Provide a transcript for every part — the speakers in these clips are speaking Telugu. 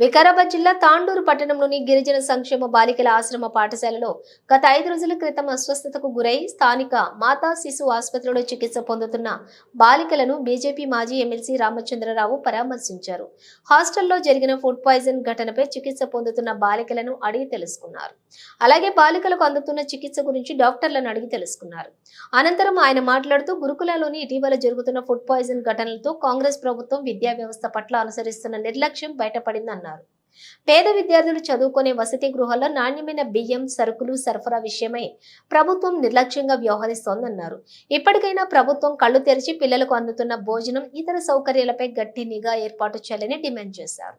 వికారాబాద్ జిల్లా తాండూరు పట్టణంలోని గిరిజన సంక్షేమ బాలికల ఆశ్రమ పాఠశాలలో గత ఐదు రోజుల క్రితం అస్వస్థతకు గురై స్థానిక మాతా శిశు ఆసుపత్రిలో చికిత్స పొందుతున్న బాలికలను బీజేపీ మాజీ ఎమ్మెల్సీ రామచంద్రరావు పరామర్శించారు. హాస్టల్లో జరిగిన ఫుడ్ పాయిజన్ ఘటనపై చికిత్స పొందుతున్న బాలికలను అడిగి తెలుసుకున్నారు. అలాగే బాలికలకు అందుతున్న చికిత్స గురించి డాక్టర్లను అడిగి తెలుసుకున్నారు. అనంతరం ఆయన మాట్లాడుతూ గురుకులలోని ఇటీవల జరుగుతున్న ఫుడ్ పాయిజన్ ఘటనలతో కాంగ్రెస్ ప్రభుత్వం విద్యా వ్యవస్థ పట్ల అనుసరిస్తున్న నిర్లక్ష్యం బయటపడిందన్నారు. పేద విద్యార్థులు చదువుకునే వసతి గృహాల్లో నాణ్యమైన బియ్యం సరుకులు సరఫరా విషయమై ప్రభుత్వం నిర్లక్ష్యంగా వ్యవహరిస్తోందన్నారు. ఇప్పటికైనా ప్రభుత్వం కళ్ళు తెరిచి పిల్లలకు అందుతున్న భోజనం ఇతర సౌకర్యాలపై గట్టి నిఘా ఏర్పాటు చేయాలని డిమాండ్ చేశారు.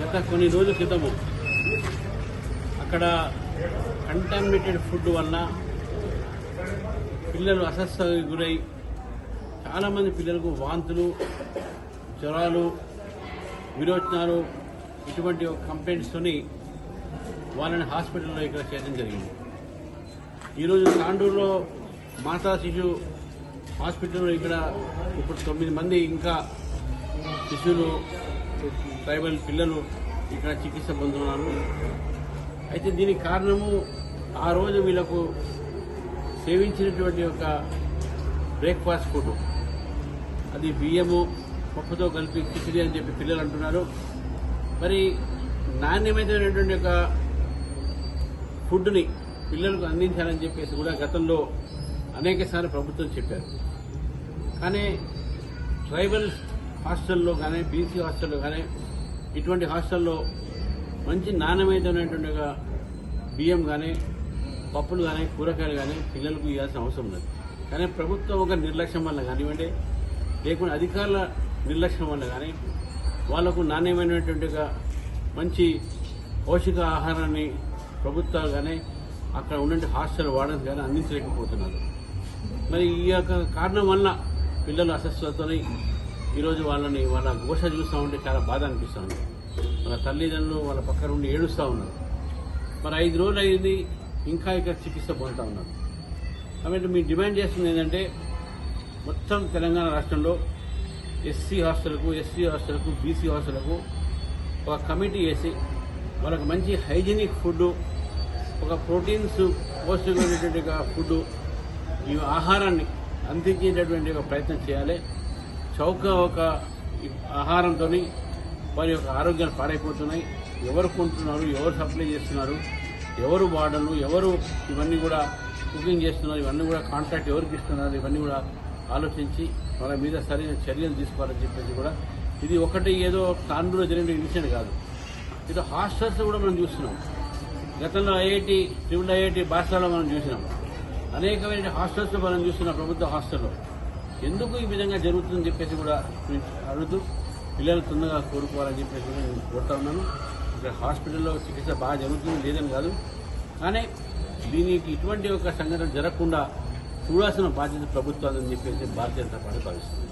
గత కొన్ని రోజుల క్రితము అక్కడ కంటామినేటెడ్ ఫుడ్ వల్ల పిల్లలు అస్వస్థతకు గురై చాలామంది పిల్లలకు వాంతులు జ్వరాలు విరోచనాలు ఇటువంటి కంప్లైంట్స్తోని వాళ్ళని హాస్పిటల్లో ఇక్కడ చేయడం జరిగింది. ఈరోజు తాండూరులో మాతా శిశు హాస్పిటల్లో ఇక్కడ ఇప్పుడు తొమ్మిది మంది ఇంకా శిశువులు ట్రైబల్ పిల్లలు ఇక్కడ చికిత్స పొందుతున్నారు. అయితే దీనికి కారణము ఆ రోజు వీళ్ళకు సేవించినటువంటి ఒక బ్రేక్ఫాస్ట్ ఫుడ్. అది బియ్యము పప్పుతో కలిపి కిచిడి అని చెప్పి పిల్లలు అంటున్నారు. మరి నాణ్యమైనటువంటి ఒక ఫుడ్ని పిల్లలకు అందించాలని చెప్పేసి కూడా గతంలో అనేక సార్లు ప్రభుత్వం చెప్పారు. కానీ ట్రైబల్ హాస్టల్లో కానీ బీసీ హాస్టల్లో కానీ ఇటువంటి హాస్టల్లో మంచి నాణ్యమైనటువంటి బియ్యం కానీ పప్పులు కానీ కూరగాయలు కానీ పిల్లలకు ఇవ్వాల్సిన అవసరం లేదు కానీ ప్రభుత్వం ఒక నిర్లక్ష్యం వల్ల కానివ్వండి లేకుంటే అధికారుల నిర్లక్ష్యం వల్ల కానీ వాళ్ళకు నాణ్యమైనటువంటి మంచి పౌష్టిక ఆహారాన్ని ప్రభుత్వాలు కానీ అక్కడ ఉండే హాస్టల్ వాడడం కానీ అందించలేకపోతున్నారు. మరి ఈ యొక్క కారణం వల్ల పిల్లలు అస్వస్థతని ఈరోజు వాళ్ళని వాళ్ళ ఘోష చూస్తూ ఉంటే చాలా బాధ అనిపిస్తుంది. వాళ్ళ తల్లిదండ్రులు వాళ్ళ పక్కన ఉండి ఏడుస్తూ ఉన్నారు. మరి ఐదు రోజులు అయింది ఇంకా ఇక్కడ చికిత్స పొందుతూ ఉన్నారు. కాబట్టి మీ డిమాండ్ చేస్తుంది ఏంటంటే మొత్తం తెలంగాణ రాష్ట్రంలో ఎస్సీ హాస్టల్కు ఎస్సీ హాస్టల్కు బీసీ హాస్టల్కు ఒక కమిటీ వేసి వాళ్ళకి మంచి హైజీనిక్ ఫుడ్ ఒక ప్రోటీన్స్ పోషకమైనటువంటి ఫుడ్ ఈ ఆహారాన్ని అందించేటటువంటి ఒక ప్రయత్నం చేయాలి. చౌక ఒక ఆహారంతో వారి యొక్క ఆరోగ్యాలు పాడైపోతున్నాయి. ఎవరు కొంటున్నారు ఎవరు సప్లై చేస్తున్నారు ఎవరు వాడను ఎవరు ఇవన్నీ కూడా కుకింగ్ చేస్తున్నారు ఇవన్నీ కూడా కాంట్రాక్ట్ ఎవరికి ఇస్తున్నారు ఇవన్నీ కూడా ఆలోచించి వాళ్ళ మీద సరైన చర్యలు తీసుకోవాలని చెప్పేసి కూడా ఇది ఒకటి ఏదో తాండూలో జరిగిన ఇన్సిడెంట్ కాదు. ఇది హాస్టల్స్ కూడా మనం చూస్తున్నాం. గతంలో ఐఐటి ట్రిపుల్ ఐఐటి బాసాలో మనం చూసినాం. అనేకమైన హాస్టల్స్ మనం చూస్తున్నాం ప్రభుత్వ హాస్టల్లో. ఎందుకు ఈ విధంగా జరుగుతుందని చెప్పేసి కూడా అడుగుతూ పిల్లలు తొందరగా కోరుకోవాలని చెప్పేసి కూడా నేను కోరుతా ఉన్నాను. ఇక్కడ హాస్పిటల్లో చికిత్స బాగా జరుగుతుంది లేదని కాదు. కానీ దీనికి ఇటువంటి ఒక సంఘటన జరగకుండా చూడాల్సిన బాధ్యత ప్రభుత్వాలని చెప్పేసి భారతీయ జనతా పార్టీ భావిస్తుంది.